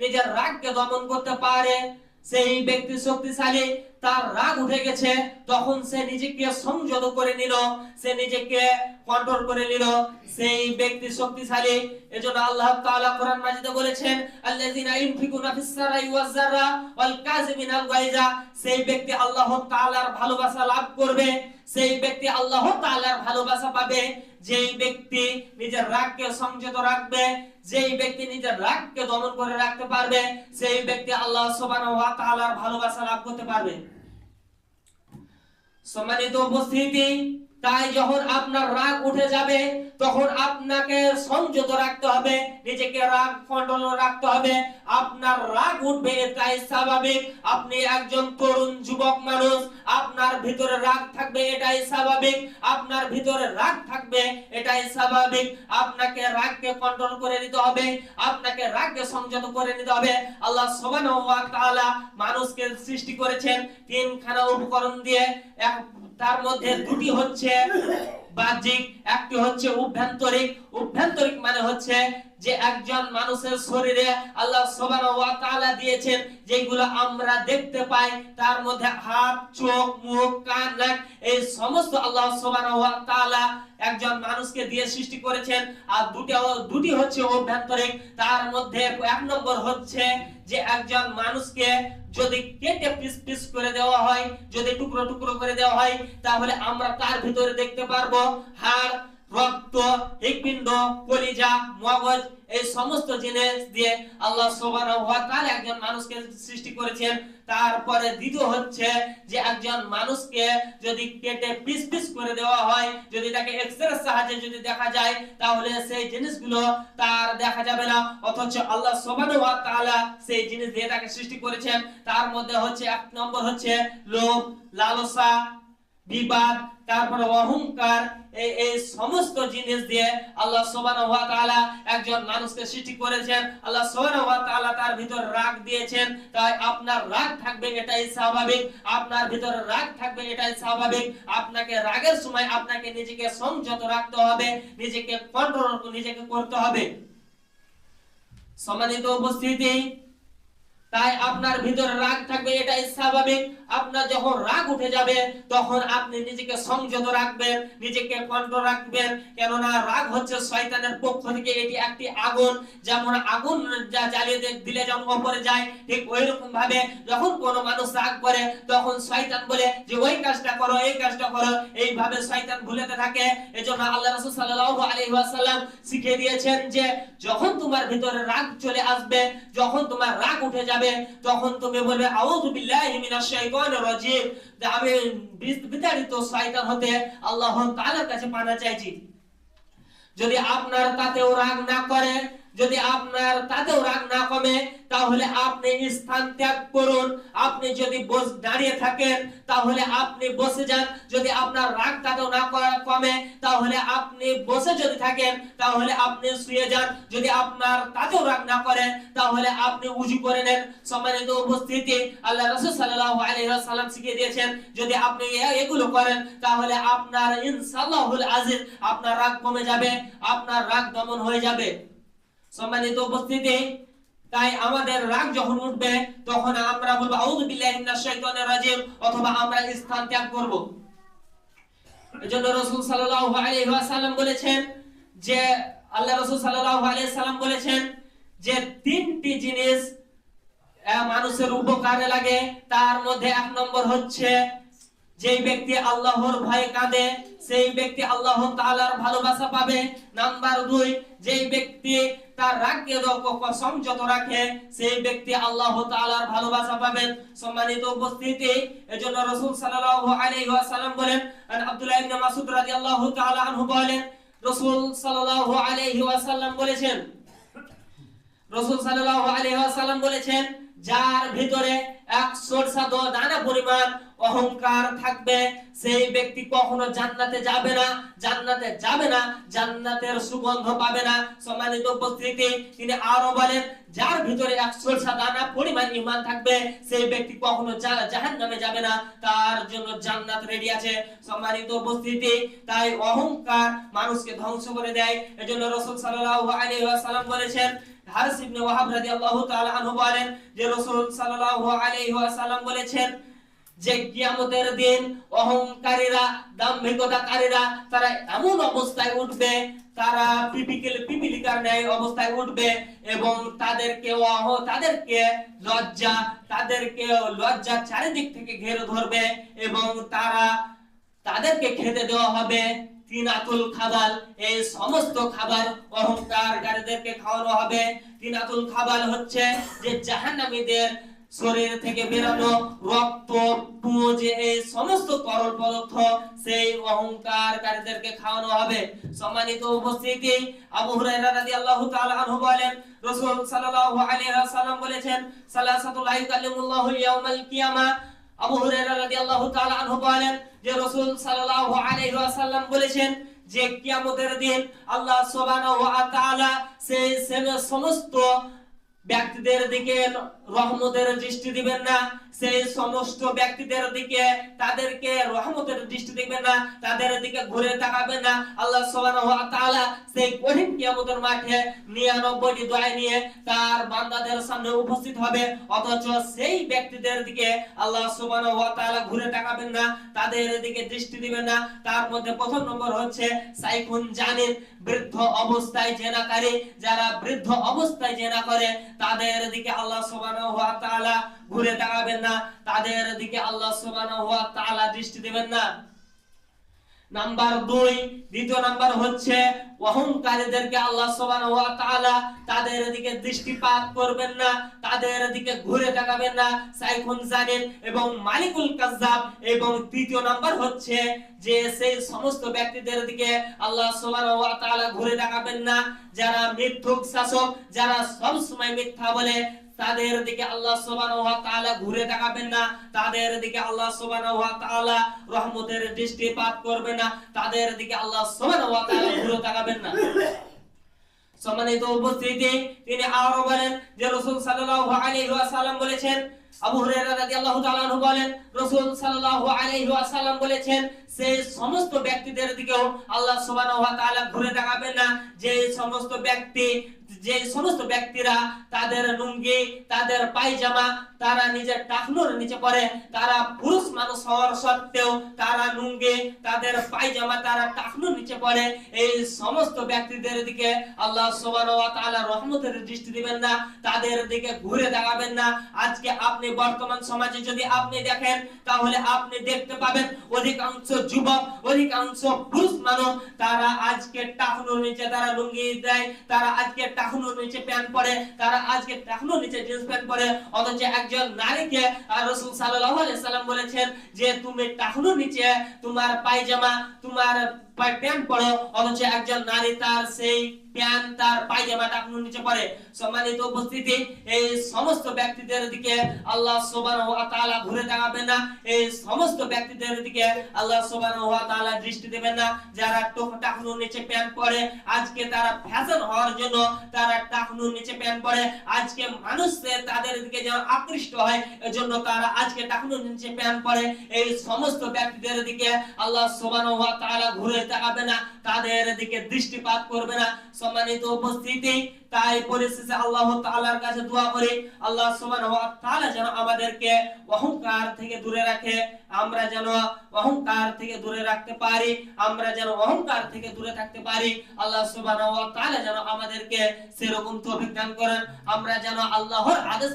নিজের রাগকে দমন করতে পারে, সেই ব্যক্তি শক্তিশালী, তার রাগ উঠে গেছে, তখন সে নিজেকে সংযত করে নিল, সে নিজেকে কন্ট্রোল করে নিল, সেই ব্যক্তি শক্তিশালী এজন্য আল্লাহ তাআলা কোরআন মাজিদে বলেছেন, আল্লাযিনা ইনফিকুনা ফিস সারাই ওয়াজ যাররা ওয়াল গায়জা সেই ব্যক্তি আল্লাহ তাআলার ভালোবাসা লাভ করবে, সেই ব্যক্তি আল্লাহ তাআলার ভালোবাসা পাবে, যেই ব্যক্তি নিজের রাগকে সংযত রাখবে, যেই ব্যক্তি নিজের রাগকে দমন করে রাখতে পারবে, সেই ব্যক্তি আল্লাহ সুবহানাহু ওয়া তাআলার ভালোবাসা লাভ করতে পারবে। সম্মানিত উপস্থিতি তাই যখন আপনার রাগ উঠে যাবে, তখন আপনাকে সংযত রাখতে হবে, নিজেকে রাগ কন্ট্রোল রাখতে হবে। আপনার রাগ উঠবে, এটাই স্বাভাবিক। আপনি একজন তরুণ যুবক মানুষ, আপনার ভিতরে রাগ থাকবে, এটাই স্বাভাবিক। আপনার ভিতরে রাগ থাকবে, এটাই স্বাভাবিক। আপনাকে রাগকে কন্ট্রোল করে নিতে হবে, আপনাকে রাগকে সংযত করে নিতে হবে। আল্লাহ সুবহানাহু ওয়া তাআলা মানুষকে সৃষ্টি করেছেন তিনখানা উপকরণ দিয়ে। এক তার মধ্যে দুটি হচ্ছে বাহ্যিক একটি হচ্ছে অভ্যন্তরিক অভ্যন্তরিক মানে হচ্ছে যে একজন মানুষের শরীরে আল্লাহ সুবহানাহু ওয়া দিয়েছেন, যেগুলো আমরা দেখতে পাই, তার মধ্যে হাত, চোখ, মুখ, কান, নাক, এই সমস্ত আল্লাহ সুবহানাহু ওয়া একজন মানুষকে দিয়ে সৃষ্টি করেছেন। আর দুটি দুটি হচ্ছে অভ্যন্তরিক তার মধ্যে এক নম্বর হচ্ছে যে একজন মানুষকে যদি কেটে পিস পিস করে দেওয়া হয়, যদি টুকরো টুকরো করে দেওয়া হয়, তাহলে আমরা তার ভিতরে দেখতে পারব হাড় রক্ত, হৃৎপিণ্ড, কলিজা, মগজ, এই সমস্ত জিনিস দিয়ে আল্লাহ সুবহানাহু ওয়া তাআলা একজন মানুষকে সৃষ্টি করেছেন। তারপরে দ্বিতীয় হচ্ছে যে একজন মানুষকে যদি কেটে পিস পিস করে দেওয়া হয়, যদি তাকে এক্সরে সাহায্যে যদি দেখা যায়, তাহলে সেই জিনিসগুলো তার দেখা যাবে না। অথচ আল্লাহ সুবহানাহু ওয়া তাআলা সেই জিনিস দিয়ে তাকে সৃষ্টি করেছেন। তার মধ্যে হচ্ছে এক নম্বর হচ্ছে লোভ, লালসা বিবাদ, তারপরে অহংকার, এই সমস্ত জিনিস দিয়ে আল্লাহ সুবহানাহু একজন মানুষকে সৃষ্টি করেছেন। আল্লাহ সুবহানাহু তার ভিতর রাগ দিয়েছেন। তাই আপনার রাগ থাকবে এটাই স্বাভাবিক। আপনার ভিতর রাগ থাকবে এটাই স্বাভাবিক। আপনাকে রাগের সময় আপনাকে নিজেকে সংযত রাখতে হবে। নিজেকে কন্ট্রোল নিজেকে করতে হবে। সম্মানিত উপস্থিতি তাই আপনার ভিতরে রাগ থাকবে, এটাই স্বাভাবিক। আপনার যখন রাগ উঠে যাবে, তখন আপনি নিজেকে সংযত রাখবেন, নিজেকে কন্ট্রোল রাখবেন। কেননা রাগ হচ্ছে শয়তানের পক্ষ থেকে এটি একটি আগুন। যেমন আগুন যা জ্বালিয়ে দিলে যখন উপরে যায়, ঠিক ওই রকম ভাবে যখন কোনো মানুষ রাগ করে, তখন শয়তান বলে যে, ওই কাজটা করো, এই কাজটা করো। এইভাবে শয়তান ভুলেতে থাকে। এজন্য আল্লাহ রাসূল সাল্লাল্লাহু আলাইহি ওয়াসাল্লাম শিখিয়ে দিয়েছেন যে, যখন তোমার ভিতরে রাগ চলে আসবে, যখন তোমার রাগ উঠে যাবে তখন তুমি বলবে, আউযু বিল্লাহি মিনাশ শাইতানির রাজিম। আমি বিতাড়িত শয়তান হতে আল্লাহ তাআলার কাছে পানা চাইছি। যদি আপনার তাতেও রাগ না করে যদি আপনার তাতেও রাগ না কমে, তাহলে আপনি স্থান ত্যাগ করুন। আপনি যদি দাঁড়িয়ে থাকেন, তাহলে আপনি বসে যান। যদি আপনার রাগ তাতেও না কমে, তাহলে আপনি বসে যদি থাকেন, তাহলে আপনি শুয়ে যান। যদি আপনার তাতেও রাগ না করে, তাহলে আপনি উজু করে নেন। সম্মানিত উপস্থিতি, আল্লাহ রাসূল সাল্লাল্লাহু আলাইহি ওয়াসাল্লাম শিখিয়ে দিয়েছেন, যদি আপনি এগুলো করেন, তাহলে আপনার ইনশাআল্লাহুল আজিজ আপনার রাগ কমে যাবে, আপনার রাগ দমন হয়ে যাবে। সম্মানিত উপস্থিতি, তাই আমাদের রাগ যখন উঠবে, তখন আমরা বলব, আউযু বিল্লাহি অথবা আমরা স্থান ত্যাগ করব। এজন্য বলেছেন যে, আল্লাহ সাল্লাম বলেছেন যে, তিনটি জিনিস মানুষের উপকারে লাগে। তার মধ্যে এক নম্বর হচ্ছে যেই ব্যক্তি আল্লাহর ভয়ে কাঁদে, সেই ব্যক্তি আল্লাহ তাআলার ভালোবাসা পাবে। নাম্বার দুই, যেই ব্যক্তি তার রাগকে কসম যত রাখে, সেই ব্যক্তি আল্লাহ ভালোবাসা পাবেন। সম্মানিত উপস্থিতি, এজন্য রাসূল সাল্লাল্লাহু বলেন আব্দুল্লাহ বলেন বলেছেন, রসুল সাল্লাল্লাহু আলাইহি বলেছেন যার ভিতরে এক সরষা দ দানা পরিমাণ অহংকার থাকবে, সেই ব্যক্তি কখনো জান্নাতে যাবে না, জান্নাতে যাবে না, জান্নাতের সুগন্ধ পাবে না। সম্মানিত উপস্থিতি, তিনি আরও বলেন, যার ভিতরে এক সরষা দানা পরিমাণ ঈমান থাকবে, সেই ব্যক্তি কখনো জা- জাহান্নামে যাবে না, তার জন্য জান্নাত রেডি আছে। সম্মানিত উপস্থিতি, তাই অহংকার মানুষকে ধ্বংস করে দেয়। এজন্য রাসূল সাল্লাল্লাহু আলাইহি ওয়াসাল্লাম বলেছেন হারিস ইবনে ওয়াহাব রাদিয়াল্লাহু তাআলা আনহু বলেন যে রাসূল সাল্লাল্লাহু আলাইহি ওয়াসাল্লাম বলেছেন যে কিয়ামতের দিন অহংকারীরা, দাম্ভিকতাকারীরা তারা এমন অবস্থায় উঠবে, তারা পিপিকেল পিপিলিকার ন্যায় অবস্থায় উঠবে এবং তাদেরকে অহ, তাদেরকে লজ্জা তাদেরকে লজ্জা চারিদিক থেকে ঘিরে ধরবে এবং তারা তাদেরকে খেতে দেওয়া হবে। তিনাতুল খাবাল, এই সমস্ত খাবার অহংকারকারীদেরকে খাওয়ানো হবে। তিনাতুল খাবাল হচ্ছে যে জাহান্নামীদের শরীর থেকে বেরানো রক্ত, পুঁজ, এই সমস্ত তরল পদার্থ, সেই অহংকারকারীদেরকে খাওয়ানো হবে। সম্মানিত উপস্থিতি, আবু হুরায়রা রাদিয়াল্লাহু তাআলা আনহু বলেন, রাসূল সাল্লাল্লাহু আলাইহি ওয়াসাল্লাম বলেছেন সালাসাতু লা ইউকাল্লিমুল্লাহু ইয়াউমাল কিয়ামা আবু হুরায়রা রাদিয়াল্লাহু তাআলা আনহু বলেন যে রাসূল সাল্লাল্লাহু আলাইহি ওয়াসাল্লাম বলেছেন যে কিয়ামতের দিন আল্লাহ সুবহানাহু ওয়া তাআলা সেই সমস্ত ব্যক্তিদের দিকে রহমতের দৃষ্টি দিবেন না। সেই সমস্ত ব্যক্তিদের দিকে তাদেরকে রহমতের দৃষ্টি দিবেন না। তাদের দিকে ঘুরে তাকাবেন না। আল্লাহ সুবহানাহু ওয়া তাআলা সেই কঠিন কিয়ামতের মাঠে 99টি দোয়া নিয়ে তার বান্দাদের সামনে উপস্থিত হবে। অথচ সেই ব্যক্তিদের দিকে আল্লাহ সুবহানাহু ওয়া তাআলা ঘুরে তাকাবেন না। তাদের দিকে দৃষ্টি দিবেন না। তার মধ্যে প্রথম নম্বর হচ্ছে সাইকুন জানিন, বৃদ্ধ অবস্থায় জেনাকারী যারা বৃদ্ধ অবস্থায় জেনা করে তাদের দিকে আল্লাহ সুবহানাহু ওয়া তাআলা ঘুরে তাকাবেন না। তাদের দিকে আল্লাহ সুবহানাহু ওয়া তাআলা দৃষ্টি দেবেন না। নাম্বার দুই, দ্বিতীয় নাম্বার হচ্ছে অহংকারীদেরকে আল্লাহ তাআলা তাদের দিকে দৃষ্টিপাত করবেন না, তাদের দিকে ঘুরে তাকাবেন না সাইখুন জানেন এবং মালিকুল কাজ্জাব এবং তৃতীয় নাম্বার হচ্ছে যে সেই সমস্ত ব্যক্তিদের দিকে আল্লাহ তাআলা ঘুরে তাকাবেন না, যারা মিথ্যুক শাসক, যারা সব সময় মিথ্যা বলে তাদের দিকে আল্লাহ তাআলা ঘুরে তাকাবেন না, তাদের দিকে আল্লাহ তাআলা রহমতের দৃষ্টিপাত করবেন না, তাদের দিকে আল্লাহ তাআলা ঘুরে তাকাবেন না। সম্মানিত উপস্থিতি, তিনি আরও বলেন যে রাসূল সাল্লাল্লাহু আলাইহি সাল্লাম বলেছেন আবু হুরায়রা রাদিয়াল্লাহু তাআলা আনহু বলেন, রাসূল সাল্লাল্লাহু আলাইহি ওয়াসাল্লাম বলেছেন সেই সমস্ত ব্যক্তিদের দিকেও আল্লাহ সুবহানাহু ওয়া তাআলা ঘুরে তাকাবেন না। যে সমস্ত ব্যক্তি, যে সমস্ত ব্যক্তিরা তাদের লুঙ্গি, তাদের পায়জামা, তারা নিজের টাকনুর নিচে তারা পুরুষ মানুষ হওয়ার সত্ত্বেও তারা লুঙ্গি, তাদের পায়জামা, তারা টাকনুর নিচে পড়ে। এই সমস্ত ব্যক্তিদের দিকে আল্লাহ সুবহানাহু ওয়া তাআলা রহমতের দৃষ্টি দিবেন না, তাদের দিকে ঘুরে দেখাবেন না। আজকে আপনি বর্তমান সমাজে যদি আপনি দেখেন, তাহলে আপনি দেখতে পাবেন অধিকাংশ যুবক, অধিকাংশ পুরুষ মানুষ, তারা আজকে টাকনুর নিচে তারা লুঙ্গি দেয়, তারা আজকে টাকনুর নিচে প্যান্ট পরে, তারা আজকে টাকনুর নিচে জিন্স প্যান্ট পরে। অথচ একজন নারীকে রাসূল সাল্লাল্লাহু আলাইহি সাল্লাম বলেছেন যে, তুমি টাকনুর নিচে তোমার পায়জামা, তোমার প্যান্ট অথচ একজন নারী তার সেই প্যান্ট, তার পায়জামা টাকনুর নিচে সম্মানিত উপস্থিতি, এই সমস্ত ব্যক্তিদের দিকে আল্লাহ ঘুরে না। এই সমস্ত ব্যক্তিদের দিকে আল্লাহ দৃষ্টি দেবেন না। যারা টাকনুর নিচে প্যান্ট পরে, আজকে তারা ফ্যাশন হওয়ার জন্য তারা টাকনুর নিচে প্যান্ট পরে। আজকে মানুষ তাদের দিকে যেন আকৃষ্ট হয়, এজন্য তারা আজকে টাকনুর নিচে প্যান্ট পরে। এই সমস্ত ব্যক্তিদের দিকে আল্লাহ সুবহানাহু ওয়া তাআলা ঘুরে তাকাবে না, তাদের দিকে দৃষ্টিপাত করবে না। সম্মানিত উপস্থিতি, তাই পরিশেষে আল্লাহ তাআলার কাছে দোয়া করি। আল্লাহ সুবহানাহু ওয়া তাআলা যেন আমাদেরকে অহংকার থেকে দূরে রাখে। আমরা যেন অহংকার থেকে দূরে রাখতে পারি, আমরা যেন অহংকার থেকে দূরে থাকতে পারি। আল্লাহ সুবহানাহু ওয়া তাআলা যেন আমাদেরকে সেরকম তৌফিক দান করেন। আমরা যেন আল্লাহর আদেশ